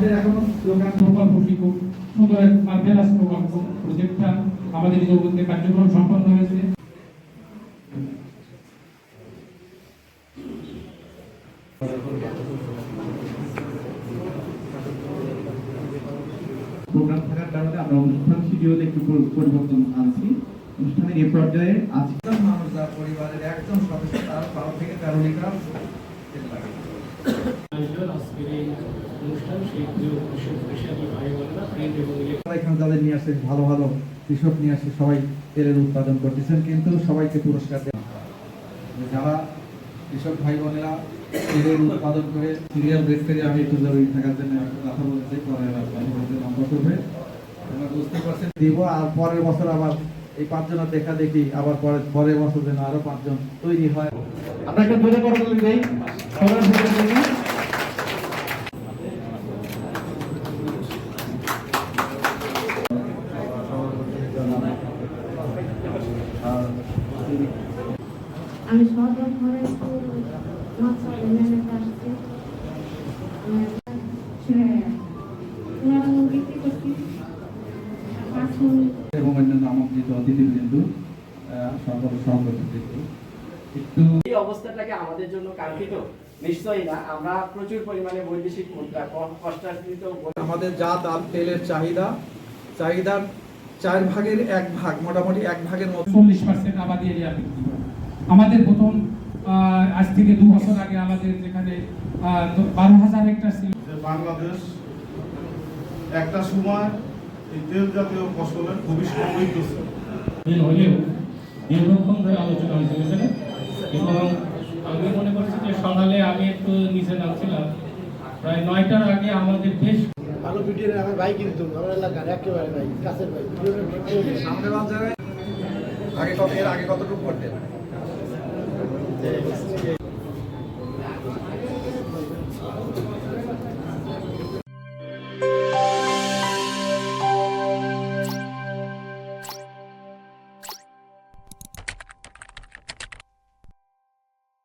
দোকান প্রকল্প শিখুক সুন্দর এক মার্ভেলাস প্রকল্প প্রজেক্টটা আমাদের যৌবনকে কার্যক্রম সম্পন্ন হয়েছে। প্রোগ্রাম থাকার কারণে আমরা অনুষ্ঠান শিডিউলে একটু পরিবর্তন আনছি। অনুষ্ঠানের এই পর্যায়ে আজকে একজন মানুষ যার পরিবারের একজন সদস্য তার বারো থেকে তেরো লিটার তেল লাগে আয়োজন আজকের এই অনুষ্ঠান সেই প্রিয় কৃষক পেশারি ভাই বোনেরা প্রিন্ট এবং ইলেকট্রনিক আমরা এখানে যাদের নিয়ে ভালো ভালো কৃষক নিয়ে সবাই তেলের উৎপাদন করতেছেন, কিন্তু সবাইকে পুরস্কার দেওয়া যারা কৃষক ভাই বোনেরা তেলের উৎপাদন করে সিরিয়াল আমি একটু জরুরি থাকার জন্য কথা বলতে বুঝতে পারছেন? দিব, আর পরের বছর আবার এই পাঁচজনের দেখা দেখি, আবার পরের পরের বছর যেন আরও পাঁচজন তৈরি হয়। একটা দূরে করছি পাঁচ মিনিট এবং অন্যান্য আমন্ত্রিত অতিথিবৃন্দ আহ, সকল একটু এই অবস্থাটাকে আমাদের জন্য কাঙ্ক্ষিত। নিশ্চয়ই না আমরা প্রচুর পরিমাণে বৈদেশিক মুদ্রা কষ্টার্জিত আমাদের যা দাম তেলের চাহিদা চাহিদার চার ভাগের এক ভাগ মোটামুটি এক ভাগের মতো। চল্লিশ পার্সেন্ট আবাদি এরিয়া পায়। আমাদের প্রথম আজ থেকে দু বছর আগে আমাদের যেখানে বারো হাজার হেক্টর ছিল। বাংলাদেশ একটা সময় এই তেল জাতীয় ফসলের খুবই সমৃদ্ধ ছিল হলেও দীর্ঘক্ষণ ধরে আলোচনা হয়েছে বুঝলেন এবং আমি মনে করছি যে সকালে আমি একটু নিচে নামছিলাম। প্রায় নয়টার আগে আমাদের বেশ ভালো ভিডিও আমার ভাই কিন্তু আমার এলাকার একেবারে ভাই কাছের ভাই। সামনে বাজারে আগে কত আগে কতটুকু করতেন